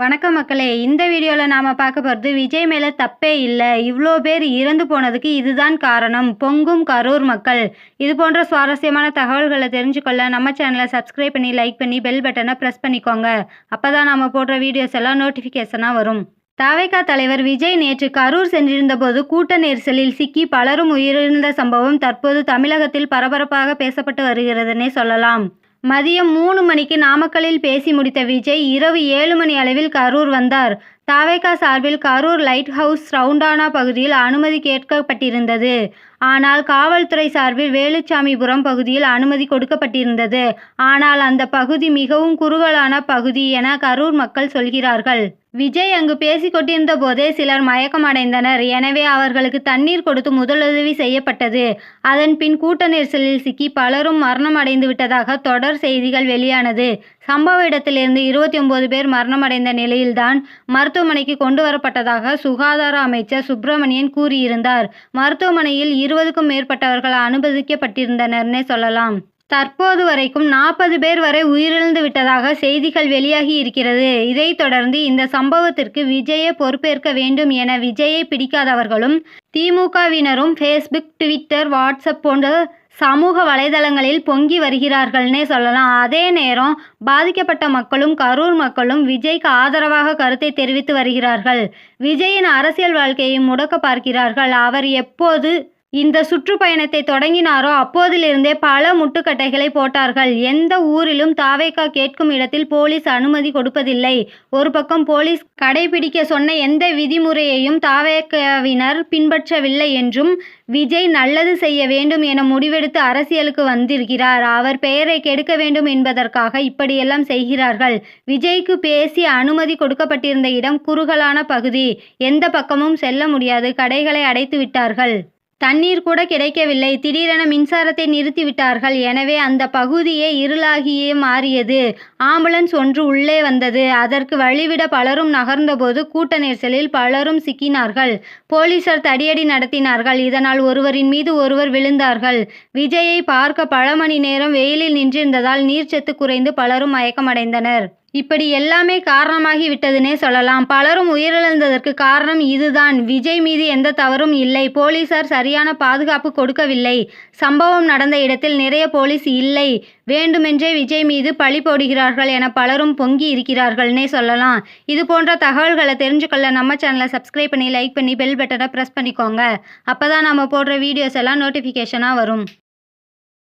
வணக்கம் மக்களே. இந்த வீடியோவில் நாம் பார்க்க போகிறது விஜய் மேலே தப்பே இல்லை. இவ்வளோ பேர் இறந்து போனதுக்கு இதுதான் காரணம். பொங்கும் கரூர் மக்கள். இது போன்ற சுவாரஸ்யமான தகவல்களை தெரிஞ்சுக்கொள்ள நம்ம சேனலை சப்ஸ்கிரைப் பண்ணி லைக் பண்ணி பெல் பட்டனை ப்ரெஸ் பண்ணிக்கோங்க. அப்போ தான் நம்ம போடுற வீடியோஸ் எல்லாம் நோட்டிஃபிகேஷனாக வரும். தவைக்கா தலைவர் விஜய் நேற்று கரூர் சென்றிருந்தபோது கூட்ட நெரிசலில் சிக்கி பலரும் உயிரிழந்த சம்பவம் தற்போது தமிழகத்தில் பரபரப்பாக பேசப்பட்டு வருகிறதுனே சொல்லலாம். மதியம் மூணு மணிக்கு நாமக்கல்லில் பேசி முடித்த விஜய் இரவு ஏழு மணி அளவில் கரூர் வந்தார். தாவேகா சார்பில் கரூர் லைட் ஹவுஸ் ரவுண்டானா பகுதியில் அனுமதி கேட்கப்பட்டிருந்தது. ஆனால் காவல்துறை சார்பில் வேலுச்சாமிபுரம் பகுதியில் அனுமதி கொடுக்கப்பட்டிருந்தது. ஆனால் அந்த பகுதி மிகவும் குறுகலான பகுதி என கரூர் மக்கள் சொல்கிறார்கள். விஜய் அங்கு பேசிக் கொண்டிருந்த போதே சிலர் மயக்கமடைந்தனர். எனவே அவர்களுக்கு தண்ணீர் கொடுத்து முதலுதவி செய்யப்பட்டது. அதன் பின் கூட்ட நெரிசலில் சிக்கி பலரும் மரணம் அடைந்து விட்டதாக தொடர் செய்திகள் வெளியானது. சம்பவ இடத்திலிருந்து இருபத்தி ஒன்பது பேர் மரணமடைந்த நிலையில்தான் மருத்துவமனைக்கு கொண்டு வரப்பட்டதாக சுகாதார அமைச்சர் சுப்பிரமணியன் கூறியிருந்தார். மருத்துவமனையில் இருபதுக்கும் மேற்பட்டவர்கள் அனுமதிக்கப்பட்டிருந்தனர்னே சொல்லலாம். தற்போது வரைக்கும் நாற்பது பேர் வரை உயிரிழந்து விட்டதாக செய்திகள் வெளியாகி இருக்கிறது. இதைத் தொடர்ந்து இந்த சம்பவத்திற்கு விஜயை பொறுப்பேற்க வேண்டும் என விஜயை பிடிக்காதவர்களும் திமுகவினரும் ஃபேஸ்புக் ட்விட்டர் வாட்ஸ்அப் போன்ற சமூக வலைதளங்களில் பொங்கி வருகிறார்கள்னே சொல்லலாம். அதே நேரம் பாதிக்கப்பட்ட மக்களும் கரூர் மக்களும் விஜய்க்கு ஆதரவாக கருத்தை தெரிவித்து வருகிறார்கள். விஜயின் அரசியல் வாழ்க்கையை முடக்க பார்க்கிறார்கள். அவர் எப்போது இந்த சுற்றுப்பயணத்தை தொடங்கினாரோ அப்போதிலிருந்தே பல முட்டுக்கட்டைகளை போட்டார்கள். எந்த ஊரிலும் தாவேக்கா கேட்கும் இடத்தில் போலீஸ் அனுமதி கொடுப்பதில்லை. ஒரு பக்கம் போலீஸ் கடைபிடிக்க சொன்ன எந்த விதிமுறையையும் தாவேக்காவினர் பின்பற்றவில்லை என்றும் விஜய் நல்லது செய்ய வேண்டும் என முடிவெடுத்து அரசியலுக்கு வந்திருக்கிறார். அவர் பெயரை கெடுக்க வேண்டும் என்பதற்காக இப்படியெல்லாம் செய்கிறார்கள். விஜய்க்கு பேசி அனுமதி கொடுக்கப்பட்டிருந்த இடம் குறுகலான பகுதி. எந்த பக்கமும் செல்ல முடியாது. கடைகளை அடைத்து விட்டார்கள் தண்ணீர் கூட கிடைக்கவில்லை. திடீரென மின்சாரத்தை நிறுத்திவிட்டார்கள். எனவே அந்த பகுதியே இருளாகியே மாறியது. ஆம்புலன்ஸ் ஒன்று உள்ளே வந்தது. அதற்கு வழிவிட பலரும் நகர்ந்தபோது கூட்ட நெரிசலில் பலரும் சிக்கினார்கள். போலீசார் தடியடி நடத்தினார்கள். இதனால் ஒருவரின் மீது ஒருவர் விழுந்தார்கள். விஜயை பார்க்க பல மணி நேரம் வெயிலில் நின்றிருந்ததால் நீர்ச்சத்து குறைந்து பலரும் மயக்கமடைந்தனர். இப்படி எல்லாமே காரணமாகி விட்டதுனே சொல்லலாம். பலரும் உயிரிழந்ததற்கு காரணம் இதுதான். விஜய் மீது எந்த தவறும் இல்லை. போலீசார் சரியான பாதுகாப்பு கொடுக்கவில்லை. சம்பவம் நடந்த இடத்தில் நிறைய போலீஸ் இல்லை. வேண்டுமென்றே விஜய் மீது பழி போடுகிறார்கள் என பலரும் பொங்கி இருக்கிறார்கள்னே சொல்லலாம். இது போன்ற தகவல்களை தெரிஞ்சுக்கொள்ள நம்ம சேனலை சப்ஸ்கிரைப் பண்ணி லைக் பண்ணி பெல் பட்டனை ப்ரெஸ் பண்ணிக்கோங்க. அப்போ தான் நம்ம போடுற வீடியோஸ் எல்லாம் நோட்டிஃபிகேஷனாக வரும்.